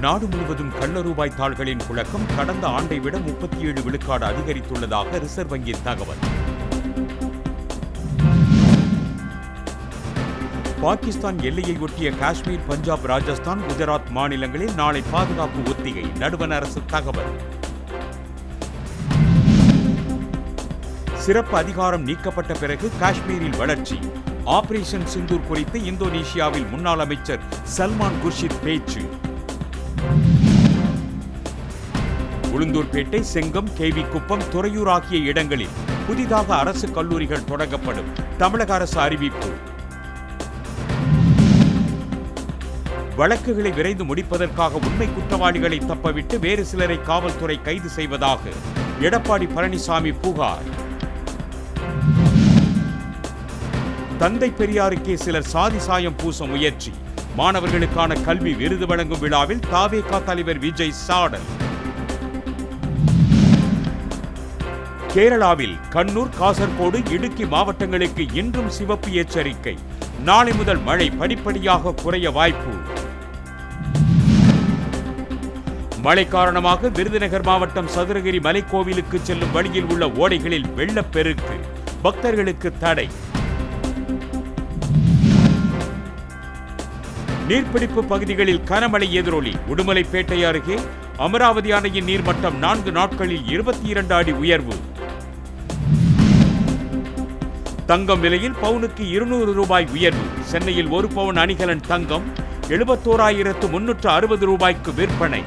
நாடு முழுவதும் கள்ள ரூபாய் தாள்களின் புழக்கம் கடந்த ஆண்டை விட முப்பத்தி ஏழு விழுக்காடு அதிகரித்துள்ளதாக ரிசர்வ் வங்கி தகவல். பாகிஸ்தான் எல்லையை ஒட்டிய காஷ்மீர் பஞ்சாப் ராஜஸ்தான் குஜராத் மாநிலங்களில் நாளை பாதுகாப்பு ஒத்திகை நடுவண் அரசு தகவல். சிறப்பு அதிகாரம் நீக்கப்பட்ட பிறகு காஷ்மீரில் வளர்ச்சி. ஆபரேஷன் சிந்தூர் குறித்து இந்தோனேஷியாவில் முன்னாள் அமைச்சர் சல்மான் குர்ஷித் பேச்சு. உளுந்தூர்பேட்டை செங்கம் கேவி குப்பம் துறையூர் ஆகிய இடங்களில் புதிதாக அரசு கல்லூரிகள் தொடங்கப்படும். தமிழக அரசு அறிவிப்பு. வழக்குகளை விரைந்து முடிப்பதற்காக உண்மை குற்றவாளிகளை தப்பவிட்டு வேறு சிலரை காவல்துறை கைது செய்வதாக எடப்பாடி பழனிசாமி புகார். தந்தை பெரியாருக்கே சிலர் சாதி சாயம் பூச முயற்சி. மாணவர்களுக்கான கல்வி விருது வழங்கும் விழாவில் தாவேகா தலைவர் விஜய் சாடல். கேரளாவில் கண்ணூர் காசர்கோடு இடுக்கி மாவட்டங்களுக்கு இன்றும் சிவப்பு எச்சரிக்கை. நாளை முதல் மழை படிப்படியாக குறைய வாய்ப்பு. மழை காரணமாக விருதுநகர் மாவட்டம் சதுரகிரி மலைக்கோவிலுக்கு செல்லும் வழியில் உள்ள ஓடைகளில் வெள்ளப்பெருக்கு பக்தர்களுக்கு தடை. நீர்பிடிப்பு பகுதிகளில் கனமழை எதிரொலி. உடுமலைப்பேட்டை அருகே அமராவதி அணையின் நீர்மட்டம் நான்கு நாட்களில் இருபத்தி இரண்டு அடி உயர்வு. தங்கம் விலையில் பவுனுக்கு இருநூறு ரூபாய் உயர்வு. சென்னையில் ஒரு பவுன் அணிகலன் தங்கம் எழுபத்தோராயிரத்து முன்னூற்று அறுபது ரூபாய்க்கு விற்பனை.